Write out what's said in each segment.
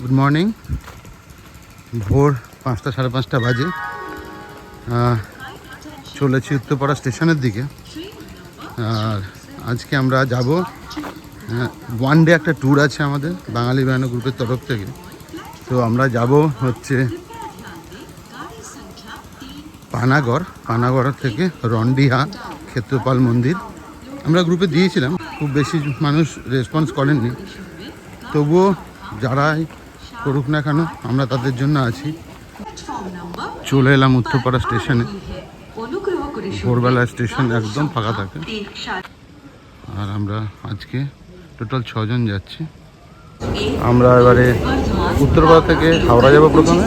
Good morning ভোর পাঁচটা, সাড়ে পাঁচটা বাজে। চলেছি উত্তরপাড়া স্টেশনের দিকে। আর আজকে আমরা যাব ওয়ান ডে একটা ট্যুর আছে আমাদের, বাঙালি বেড়ানো গ্রুপের তরফ থেকে। তো আমরা যাব হচ্ছে পানাগড় পানাগড় থেকে রন্ডিহা ক্ষেত্রপাল মন্দির। আমরা গ্রুপে দিয়েছিলাম, খুব বেশি মানুষ রেসপন্স করেননি। তবুও যারাই করুক না কেন, আমরা তাদের জন্য আছি। চলে এলাম উত্তরপাড়া স্টেশনে। ভোরবেলা স্টেশন একদম ফাঁকা থাকে। আর আমরা আজকে টোটাল ছজন যাচ্ছি। আমরা এবারে উত্তরপাড়া থেকে হাওড়া যাব প্রথমে,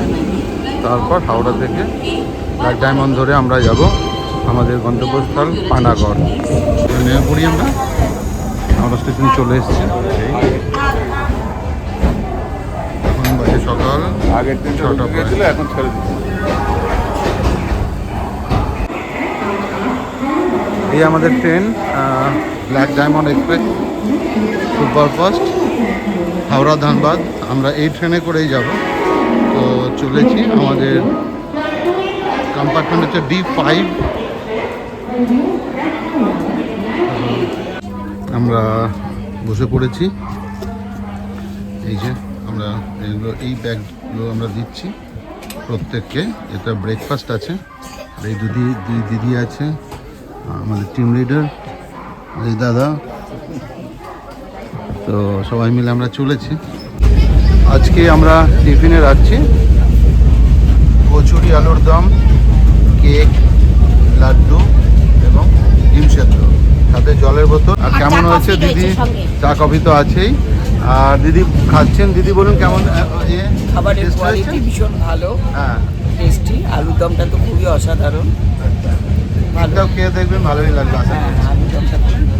তারপর হাওড়া থেকে ব্ল্যাক ডায়মন্ড ধরে আমরা যাব আমাদের গন্তব্যস্থল পানাগড়। নেমে পড়ি আমরা, হাওড়া স্টেশন চলে এসেছি। সকাল আগের দিন ছটা প্রায়। এখন ছেড়ে দিচ্ছে এই আমাদের train Black Diamond Express superfast Howrah Dhanbad. আমরা এই ট্রেনে করেই যাব। তো চলেছি আমাদের কম্পার্টমেন্ট হচ্ছে ডি ফাইভ আমরা বসে পড়েছি। এই যে। আমরা এগুলো এই ব্যাগগুলো আমরা দিচ্ছি প্রত্যেককে। এটা ব্রেকফাস্ট আছে আর এই দিদি দুই দিদি আছে আমাদের টিম লিডার এই দাদা। তো সবাই মিলে আমরা চলেছি। আজকে আমরা টিফিনে রাখছি কচুরি আলুর দম কেক লাড্ডু এবং ডিম সেদ্ধ। সাথে জলের বোতল। আর কেমন হয়েছে দিদি? চা কফি তো আছেই। আর দিদি খাচ্ছেন? দিদি বলুন কেমন ইয়ে খাবারের কোয়ালিটি ভীষণ ভালো। হ্যাঁ। টেস্টি আলুর দমটা তো খুবই অসাধারণ। ভালো একটাও খেয়ে দেখবেন ভালোই লাগবে আশা হ্যাঁ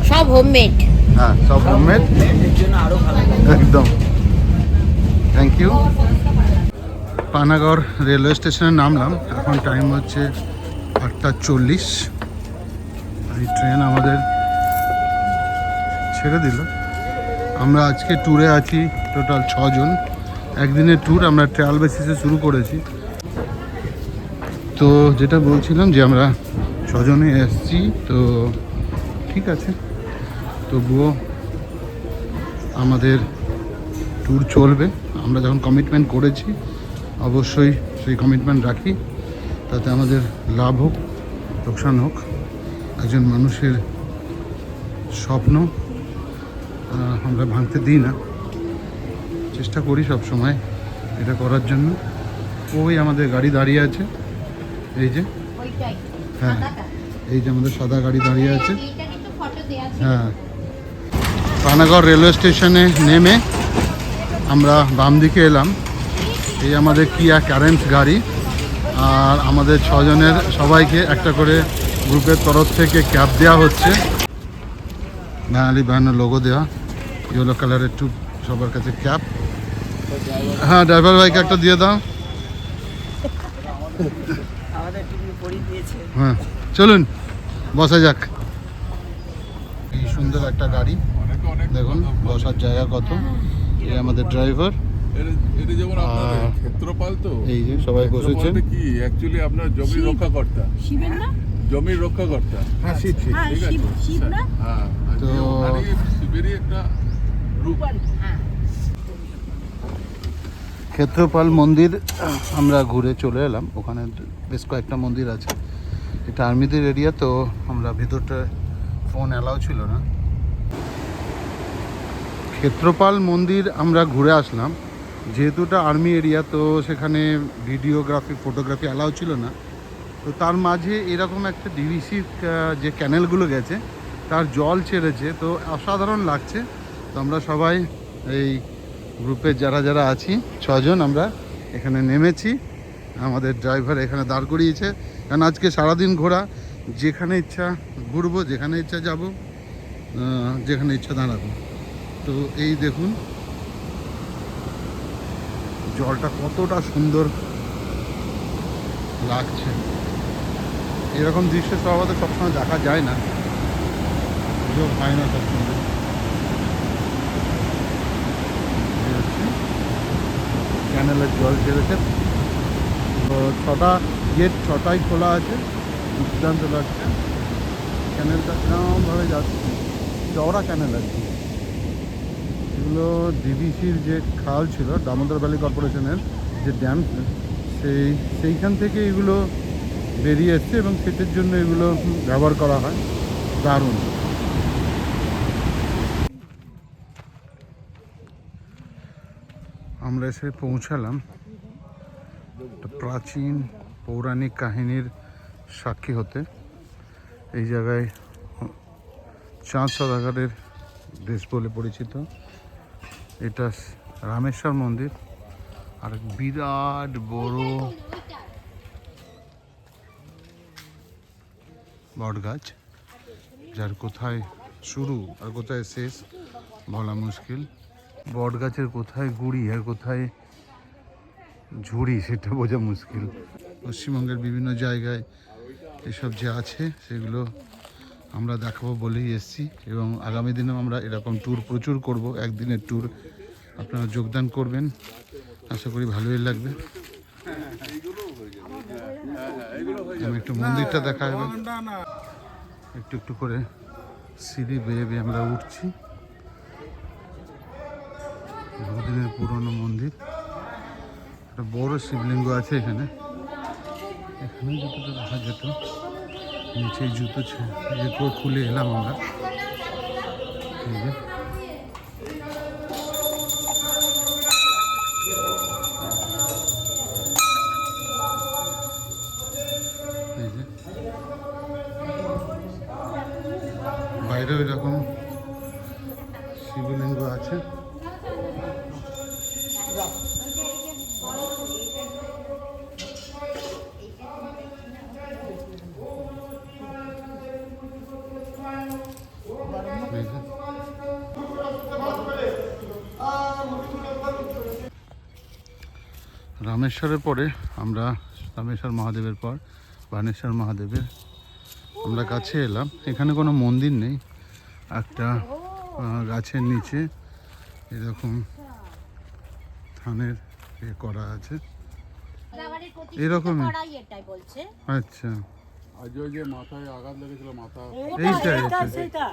সব হোমমেড হ্যাঁ সব হোমমেড এর জন্য আরও ভালো একদম। থ্যাংক ইউ পানাগড় রেলওয়ে স্টেশনে নামলাম। এখন টাইম হচ্ছে আটটা চল্লিশ। এই ট্রেন আমাদের ছেড়ে দিল। আমরা আজকে ট্যুরে আছি টোটাল ছজন। একদিনের ট্যুর আমরা ট্রায়াল বেসিসে শুরু করেছি। তো যেটা বলছিলাম যে আমরা ছজনে এসছি, তো ঠিক আছে। তবুও আমাদের ট্যুর চলবে। আমরা যখন কমিটমেন্ট করেছি, অবশ্যই সেই কমিটমেন্ট রাখি। তাতে আমাদের লাভ হোক, লোকসান হোক। একজন মানুষের স্বপ্ন আমরা ভাঙতে দিই না। চেষ্টা করি সব সময় এটা করার জন্য। ওই আমাদের গাড়ি দাঁড়িয়ে আছে। এই যে। হ্যাঁ। এই যে আমাদের সাদা গাড়ি দাঁড়িয়ে আছে। হ্যাঁ। পানাগড় রেলওয়ে স্টেশনে নেমে আমরা বাম দিকে এলাম। এই আমাদের কিয়া কারেন্ট গাড়ি। আর আমাদের ছজনের সবাইকে একটা করে গ্রুপের তরফ থেকে ক্যাব দেওয়া হচ্ছে। বাঙালি বাহান্ন লোগো দেওয়া ইয়েলো কালারের একটু সবার কাছে ক্যাব হ্যাঁ ড্রাইভার ভাইকে একটা দিয়ে দাও। হ্যাঁ চলুন বসা যাক। এই সুন্দর একটা গাড়ি। অনেকে অনেক দেখুন বসার জায়গা কত। এই আমাদের ড্রাইভার এটা- যেমন আপনার ক্ষেত্রপাল তো এই যে সবাই বসেছেন। কি অ্যাকচুয়ালি আপনার রক্ষাকর্তা। শিবের না? জমির রক্ষাকর্তা। হ্যাঁ শীত শীত হ্যাঁ ঠিক আছে শিব শিব না? হ্যাঁ তো- শিবেরই একটা ক্ষেত্রপাল মন্দির, আমরা ঘুরে চলে এলাম। ওখানে বেশ কয়েকটা মন্দির আছে। এটা আর্মিদের এরিয়া তো আমরা ভিতরটা ফোন অ্যালাউ ছিল না। ক্ষেত্রপাল মন্দির, আমরা ঘুরে আসলাম। যেহেতু এটা আর্মি এরিয়া তো সেখানে ভিডিওগ্রাফি ফটোগ্রাফি অ্যালাউ ছিল না। তো তার মাঝে এরকম একটা ডিভিসির যে ক্যানেলগুলো গেছে, তার জল ছেড়েছে। তো অসাধারণ লাগছে। তো আমরা সবাই এই গ্রুপের যারা যারা আছি, ছজন আমরা এখানে নেমেছি। আমাদের ড্রাইভার এখানে দাঁড় করিয়েছে। কারণ আজকে সারাদিন ঘোরা, যেখানে ইচ্ছা ঘুরবো, যেখানে ইচ্ছা যাব যেখানে ইচ্ছা দাঁড়াবো। তো এই দেখুন, জলটা কতটা সুন্দর লাগছে। এরকম দৃশ্য স্বভাবত সবসময় দেখা যায় না। হয় না সবসময় এই হচ্ছে ক্যানেলের জল ছেড়েছে তো ছটা গেট ছটাই খোলা আছে, দুর্দান্ত লাগছে। ক্যানেলটা এরকমভাবে যাচ্ছে? চওড়া ক্যানেল আর কি। এগুলো ডিবিসির যে খাল ছিল, দামোদর ভ্যালি কর্পোরেশনের যে ড্যাম সেই, সেইখান থেকে এগুলো বেরিয়ে এসছে এবং সেচের জন্য এগুলো ব্যবহার করা হয়। দারুণ। আমরা এসে পৌঁছালাম। প্রাচীন পৌরাণিক কাহিনীর সাক্ষী হতে। এই জায়গায় চাঁদ সদাগরের দেশ বলে পরিচিত। এটা রামেশ্বর মন্দির। আর বিরাট বড় বট গাছ যার কোথায় শুরু আর কোথায় শেষ বলা মুশকিল। বট গাছের কোথায় গুড়ি আর কোথায় ঝুড়ি, সেটা বোঝা মুশকিল। পশ্চিমবঙ্গের বিভিন্ন জায়গায় এসব যে আছে, সেগুলো আমরা দেখাবো বলেই এসেছি এবং আগামী দিনেও আমরা এরকম ট্যুর প্রচুর করব, একদিনের ট্যুর আপনারা যোগদান করবেন। আশা করি ভালোই লাগবে। আমি একটু মন্দিরটা দেখা একটু একটু করে সিঁড়ি বেয়ে বেয়ে আমরা উঠছি। বহুদিনের পুরনো মন্দির। একটা বড় শিবলিঙ্গ আছে এখানে। এখানে জুতোটা দেখা যেত। নিচে জুতো ইয়ে খুলে এলাম আমরা। এই যে। বাইরেও এরকম শিবলিঙ্গ আছে এই যে। রামেশ্বরের পরে আমরা রামেশ্বর মহাদেবের পর বানেশ্বর মহাদেবের আমরা কাছে এলাম। এখানে কোনো মন্দির নেই। একটা গাছের নিচে এরকম ধানের এ করা আছে। এরকমই। এরকমই এটাই বলছে আচ্ছা। আজ ওই যে মাথায় মাথা এইটা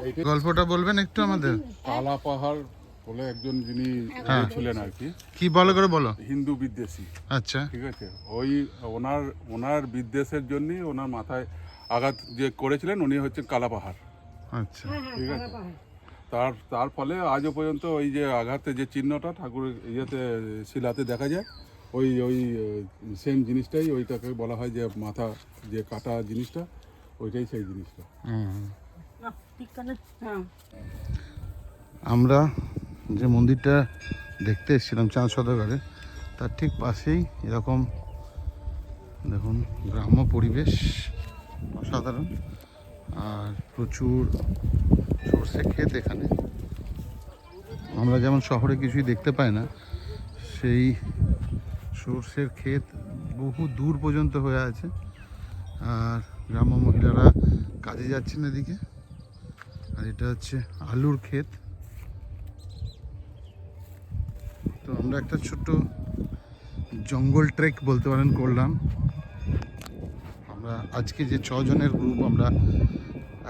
এইটা গল্পটা বলবেন একটু আমাদের? কালা পাহাড় বলে একজন যিনি হ্যাঁ। ছিলেন আর কি। কি বলো করে বলো। হিন্দু বিদ্বেষী। আচ্ছা। ঠিক আছে? ওই ওনার ওনার বিদ্বেষের জন্যই ওনার মাথায় আঘাত যে করেছিলেন উনি হচ্ছে কালা পাহাড় আচ্ছা ঠিক আছে? তার তার ফলে আজও পর্যন্ত ওই যে আঘাতে যে চিহ্নটা ঠাকুরের ইয়েতে শিলাতে দেখা যায় ওই ওই সেম জিনিসটাই ওইটাকে বলা হয় যে মাথা যে কাটা জিনিসটা ওইটাই সেই জিনিসটা। হুম। আমরা যে মন্দিরটা দেখতে এসেছিলাম চাঁদ সদাগরে, তার ঠিক পাশেই এরকম, দেখুন, গ্রাম্য পরিবেশ, অসাধারণ, আর প্রচুর সর্ষে ক্ষেত এখানে। আমরা যেমন শহরে কিছুই দেখতে পাই না, সেই সর্ষের ক্ষেত বহু দূর পর্যন্ত হয়ে আছে, আর গ্রাম্য মহিলারা কাজে যাচ্ছেন এদিকে। আর এটা হচ্ছে আলুর ক্ষেত। আমরা একটা ছোট্ট জঙ্গল ট্রেক বলতে পারেন করলাম। আমরা আজকে যে ছজনের গ্রুপ আমরা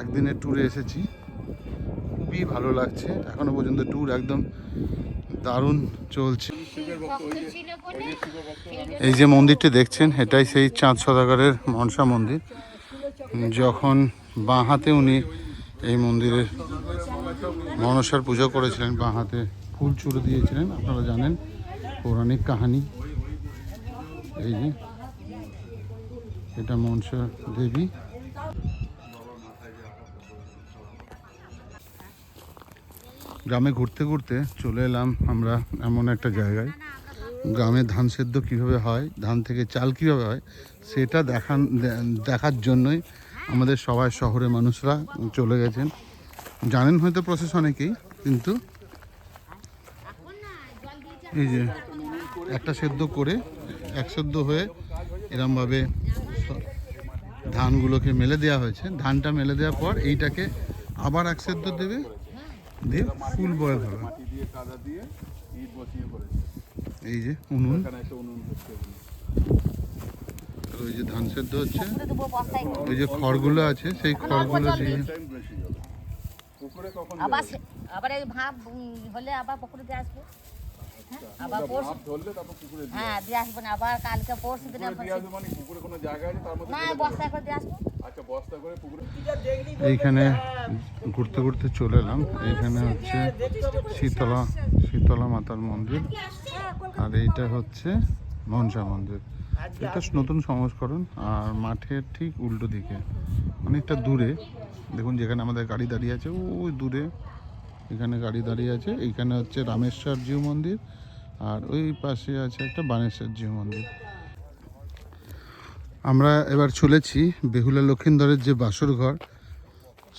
একদিনের ট্যুরে এসেছি। খুবই ভালো লাগছে। এখনও পর্যন্ত ট্যুর একদম দারুণ চলছে। এই যে মন্দিরটি দেখছেন, এটাই সেই চাঁদ সদাগরের মনসা মন্দির। যখন বাঁ হাতে উনি এই মন্দিরের মনসার পুজো করেছিলেন, বাঁ হাতে ফুল ছুড়ে দিয়েছিলেন, আপনারা জানেন পৌরাণিক কাহিনী। এই যে, এটা মনসা দেবী। গ্রামে ঘুরতে ঘুরতে চলে এলাম আমরা এমন একটা জায়গায়। গ্রামে ধান সেদ্ধ কীভাবে হয়, ধান থেকে চাল কীভাবে হয়, সেটা দেখান, দেখার জন্যই আমাদের সবাই শহরের মানুষরা চলে গেছেন। জানেন হয়তো প্রসেস অনেকেই কিন্তু এই যে একটা সেদ্ধ করে এক সেদ্ধ হয়ে এরমভাবে ধানগুলোকে মেলে দেওয়া হয়েছে। ধানটা মেলে দেওয়ার পর এইটাকে আবার এক সেদ্ধ দেবে, দিয়ে ফুল বয়েল হবে এই যে উনুন। ওই যে ধান সেদ্ধ হচ্ছে, ওই যে খড়গুলো আছে, সেই খড়গুলো দিয়ে আবার আবার এই ভাব হলে আবার পুকুরে আসব। আবার পরশু ধরলে তারপর পুকুরে হ্যাঁ দিয়ে আসব না। আবার কালকে পরশু দিন পুকুরে দিয়ে আসবে মানে পুকুরে কোনো জায়গা আছে? তার মধ্যে না ফেলে করে দিয়ে আসব। আচ্ছা বস্তা করে পুকুরে এইখানে ঘুরতে ঘুরতে চলে এলাম। এইখানে হচ্ছে শীতলা শীতলা মাতার মন্দির। আর এইটা হচ্ছে মনসা মন্দির। এটা নতুন সংস্করণ আর মাঠের ঠিক উল্টো দিকে। অনেকটা দূরে। দেখুন যেখানে আমাদের গাড়ি দাঁড়িয়ে আছে ওই দূরে এখানে গাড়ি দাঁড়িয়ে আছে। এইখানে হচ্ছে রামেশ্বর জিউ মন্দির আর ওই পাশে আছে একটা বানেশ্বর জিউ মন্দির। আমরা এবার চলেছি বেহুলা লক্ষিন্দরের যে বাসর ঘর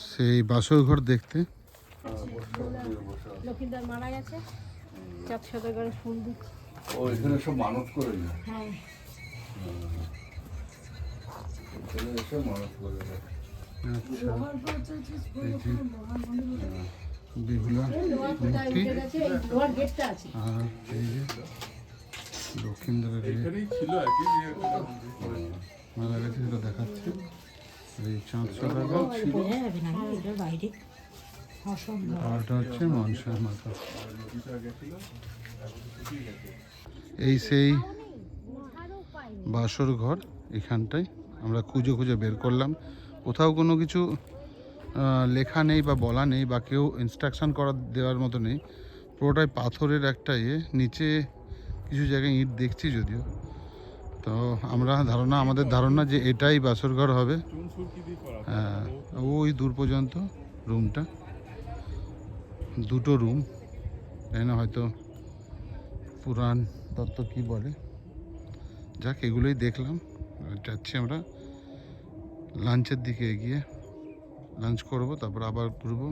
সেই বাসর ঘর দেখতে। মারা গেছে চাপ সদাগরে ফুল ও এখানে সব মানত করে না হ্যাঁ। এসে মানত করে আচ্ছা। এই মূর্তি। আর এই যে মারা গেছে সেটা দেখাচ্ছে। এই চাঁদ এটা হচ্ছে মনসা মাতা এই সেই বাসর ঘর এখানটায় আমরা খুঁজে খুঁজে বের করলাম। কোথাও কোনো কিছু লেখা নেই বা বলা নেই বা কেউ ইনস্ট্রাকশন করা দেওয়ার মতো নেই, পুরোটাই পাথরের একটা ইয়ে নিচে কিছু জায়গায় ইট দেখছি যদিও। তো আমরা ধারণা, আমাদের ধারণা যে এটাই বাসর ঘর হবে। হ্যাঁ ওই দূর পর্যন্ত রুমটা। দুটো রুম, তাই না? হয়তো পুরাণ তত্ত্ব কি বলে? যাক, এগুলোই দেখলাম। যাচ্ছি আমরা লাঞ্চের দিকে এগিয়ে। লাঞ্চ করব তারপর আবার ঘুরবো।